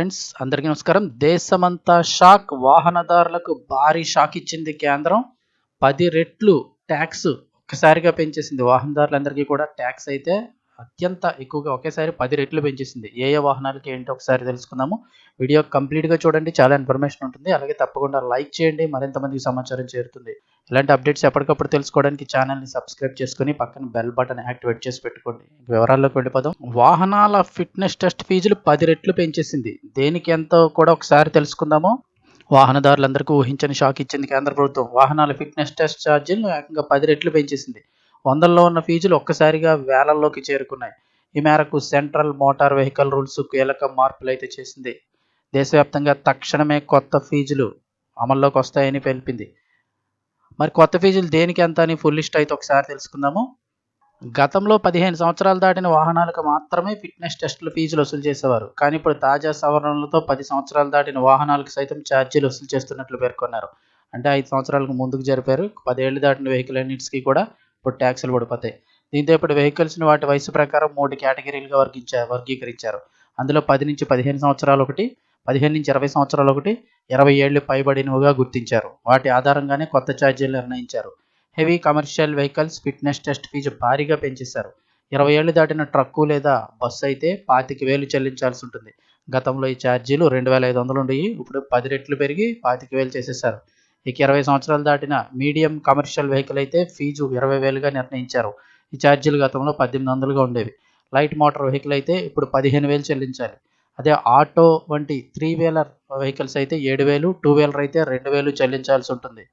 Friends అందరికీ నమస్కారం. దేశమంతా షాక్. వాహనదారులకు భారీ షాక్ ఇచ్చింది కేంద్రం. పది రెట్లు ట్యాక్స్ ఒక్కసారిగా పెంచేసింది. వాహనదారులందరికీ కూడా ట్యాక్స్ అయితే అత్యంత ఎక్కువగా ఒకేసారి పది రెట్లు పెంచేసింది. ఏ ఏ వాహనాలకి ఏంటో ఒకసారి తెలుసుకుందాము. వీడియో కంప్లీట్గా చూడండి. చాలా ఇన్ఫర్మేషన్ ఉంటుంది. అలాగే తప్పకుండా లైక్ చేయండి. మరింత మందికి సమాచారం చేరుతుంది. ఇలాంటి అప్డేట్స్ ఎప్పటికప్పుడు తెలుసుకోవడానికి ఛానల్ని సబ్స్క్రైబ్ చేసుకుని పక్కన బెల్ బటన్ యాక్టివేట్ చేసి పెట్టుకోండి. వివరాల్లోకి వెళ్ళిపోదాం. వాహనాల ఫిట్నెస్ టెస్ట్ ఫీజులు పది రెట్లు పెంచేసింది. దేనికి ఎంతో కూడా ఒకసారి తెలుసుకుందాము. వాహనదారులందరికీ ఊహించని షాక్ ఇచ్చింది కేంద్ర ప్రభుత్వం. వాహనాల ఫిట్నెస్ టెస్ట్ ఛార్జీలు ఏకంగా పది రెట్లు పెంచేసింది. వందల్లో ఉన్న ఫీజులు ఒక్కసారిగా వేలల్లోకి చేరుకున్నాయి. ఈ మేరకు సెంట్రల్ మోటార్ వెహికల్ రూల్స్ కీలక మార్పులు అయితే చేసింది. దేశవ్యాప్తంగా తక్షణమే కొత్త ఫీజులు అమల్లోకి వస్తాయని తెలిపింది మరి కొత్త ఫీజులు దేనికి ఎంత అని ఫుల్ లిస్ట్ అయితే ఒకసారి తెలుసుకుందాము. గతంలో పదిహేను సంవత్సరాలు దాటిన వాహనాలకు మాత్రమే ఫిట్నెస్ టెస్టుల ఫీజులు వసూలు చేసేవారు. కానీ ఇప్పుడు తాజా సవరణలతో పది సంవత్సరాలు దాటిన వాహనాలకు సైతం ఛార్జీలు వసూలు చేస్తున్నట్లు పేర్కొన్నారు. అంటే ఐదు సంవత్సరాలకు ముందుకు జరిపారు. పదేళ్ళు దాటిన వెహికల్ అన్నిటికి కూడా ఇప్పుడు ట్యాక్సులు పడిపోతాయి. దీంతో ఇప్పుడు వెహికల్స్ని వాటి వయసు ప్రకారం మూడు కేటగిరీలుగా వర్గించారు వర్గీకరించారు. అందులో పది నుంచి పదిహేను సంవత్సరాలు ఒకటి పదిహేను నుంచి ఇరవై సంవత్సరాలు ఒకటి ఇరవై ఏళ్ళు పైబడినవిగా గుర్తించారు. వాటి ఆధారంగానే కొత్త ఛార్జీలు నిర్ణయించారు. Heavy commercial vehicles fitness test fee భారీగా పెంచేశారు. ఇరవై ఏళ్ళు దాటిన ట్రక్కు లేదా బస్సు అయితే పాతిక వేలు చెల్లించాల్సి ఉంటుంది. గతంలో ఈ ఛార్జీలు రెండు వేల ఐదు వందలు ఉండేవి. ఇప్పుడు పది రెట్లు పెరిగి పాతిక వేలు చేసేసారు ఇక ఇరవై సంవత్సరాలు దాటిన మీడియం కమర్షియల్ వెహికల్ అయితే ఫీజు ఇరవై వేలుగా నిర్ణయించారు. ఈ ఛార్జీలు గతంలో పద్దెనిమిది వందలుగా ఉండేవి. లైట్ మోటార్ వెహికల్ అయితే ఇప్పుడు పదిహేను వేలు చెల్లించాలి. అదే ఆటో వంటి త్రీ వీలర్ వెహికల్స్ అయితే ఏడు వేలు టూ వీలర్ అయితే రెండు వేలు చెల్లించాల్సి ఉంటుంది.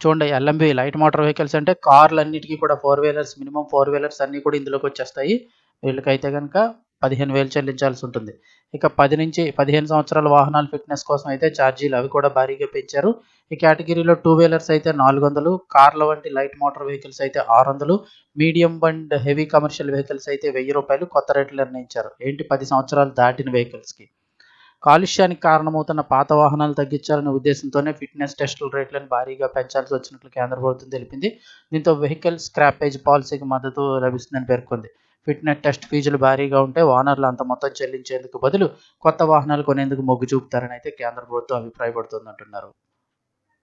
చూడండి ఎల్ఎంబి లైట్ మోటార్ వెహికల్స్ అంటే కార్లు అన్నిటికీ కూడా four wheelers minimum four wheelers అన్నీ కూడా ఇందులోకి వచ్చేస్తాయి. వీళ్ళకైతే కనుక పదిహేను వేలు చెల్లించాల్సి ఉంటుంది. ఇక పది నుంచి పదిహేను సంవత్సరాల వాహనాల ఫిట్నెస్ కోసం అయితే ఛార్జీలు అవి కూడా భారీగా పెంచారు. ఈ కేటగిరీలో టూ వీలర్స్ అయితే నాలుగు వందలు కార్ల వంటి లైట్ మోటార్ వెహికల్స్ అయితే ఆరు వందలు medium and heavy commercial vehicles అయితే వెయ్యి రూపాయలు కొత్త రేట్లు నిర్ణయించారు. ఏంటి పది సంవత్సరాలు దాటిన వెహికల్స్కి కాలుష్యానికి కారణమవుతున్న పాత వాహనాలు తగ్గించాలనే ఉద్దేశంతోనే ఫిట్నెస్ టెస్టుల రేట్లను భారీగా పెంచాల్సి వచ్చినట్లు కేంద్ర ప్రభుత్వం తెలిపింది. దీంతో వెహికల్ స్క్రాపేజ్ పాలసీకి మద్దతు లభిస్తుందని పేర్కొంది. ఫిట్నెస్ టెస్ట్ ఫీజులు భారీగా ఉంటే ఓనర్లు అంత మొత్తం చెల్లించేందుకు బదులు కొత్త వాహనాలు కొనేందుకు మొగ్గు చూపుతారని అయితే కేంద్ర ప్రభుత్వం అభిప్రాయపడుతుంది అంటున్నారు